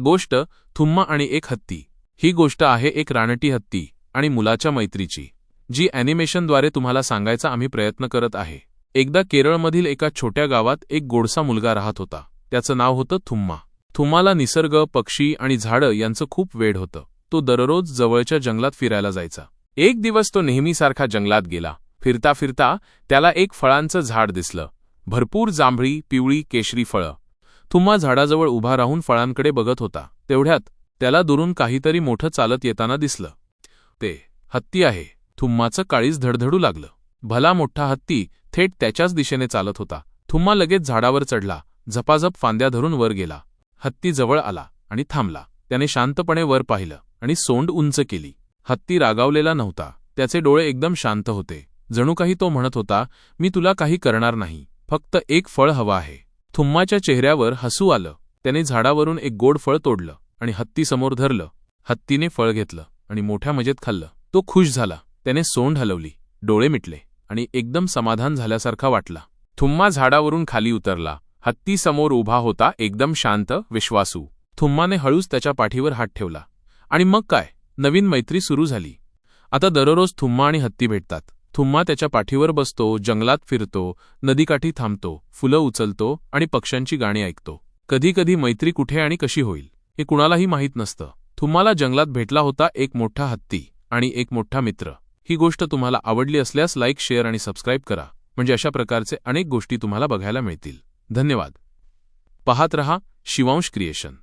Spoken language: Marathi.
गोष्ट थुम्मा आणि एक हत्ती. ही गोष्ट आहे एक रानटी हत्ती आणि मुलाच्या मैत्रीची जी ॲनिमेशनद्वारे तुम्हाला सांगायचा आम्ही प्रयत्न करत आहे. एकदा केरळमधील एका छोट्या गावात एक गोडसा मुलगा राहत होता. त्याचं नाव होतं थुम्मा. थुम्माला निसर्ग पक्षी आणि झाडं यांचं खूप वेड होतं. तो दररोज जवळच्या जंगलात फिरायला जायचा. एक दिवस तो नेहमीसारखा जंगलात गेला. फिरता फिरता त्याला एक फळांचं झाड दिसलं. भरपूर जांभळी पिवळी केशरी फळं. थुम्मा झाडाजवळ उभा राहून फळांकडे बघत होता. तेवढ्यात त्याला दुरून काहीतरी मोठं चालत येताना दिसलं. ते हत्ती आहे. थुम्माचं काळीज धडधडू लागलं. भला मोठा हत्ती थेट त्याच्याच दिशेने चालत होता. थुम्मा लगेच झाडावर चढला. झपाझप फांद्या धरून वर गेला. हत्ती जवळ आला आणि थांबला. त्याने शांतपणे वर पाहिलं आणि सोंड उंच केली. हत्ती रागावलेला नव्हता. त्याचे डोळे एकदम शांत होते. जणू काही तो म्हणत होता मी तुला काही करणार नाही. फक्त एक फळ हवं आहे. थुम्माच्या चेहऱ्यावर हसू आलं. त्याने झाडावरून एक गोड फळ तोडलं आणि हत्तीसमोर धरलं. हत्तीने फळ घेतलं आणि मोठ्या मजेत खाल्लं. तो खुश झाला. त्याने सोंड हलवली डोळे मिटले आणि एकदम समाधान झाल्यासारखा वाटला. थुम्मा झाडावरून खाली उतरला. हत्तीसमोर उभा होता एकदम शांत विश्वासू. थुम्माने हळूच त्याच्या पाठीवर हात ठेवला. आणि मग काय? नवीन मैत्री सुरू झाली. आता दररोज थुम्मा आणि हत्ती भेटतात. थुम्मा त्याच्या पाठीवर बसतो जंगलात फिरतो नदीकाठी थांबतो फुलं उचलतो आणि पक्ष्यांची गाणी ऐकतो. कधीकधी मैत्री कुठे आणि कशी होईल हे कुणालाही माहीत नसतं. थुम्माला जंगलात भेटला होता एक मोठा हत्ती आणि एक मोठा मित्र. ही गोष्ट तुम्हाला आवडली असल्यास लाईक शेअर आणि सबस्क्राईब करा. म्हणजे अशा प्रकारचे अनेक गोष्टी तुम्हाला बघायला मिळतील. धन्यवाद. पाहत रहा शिवांश क्रिएशन.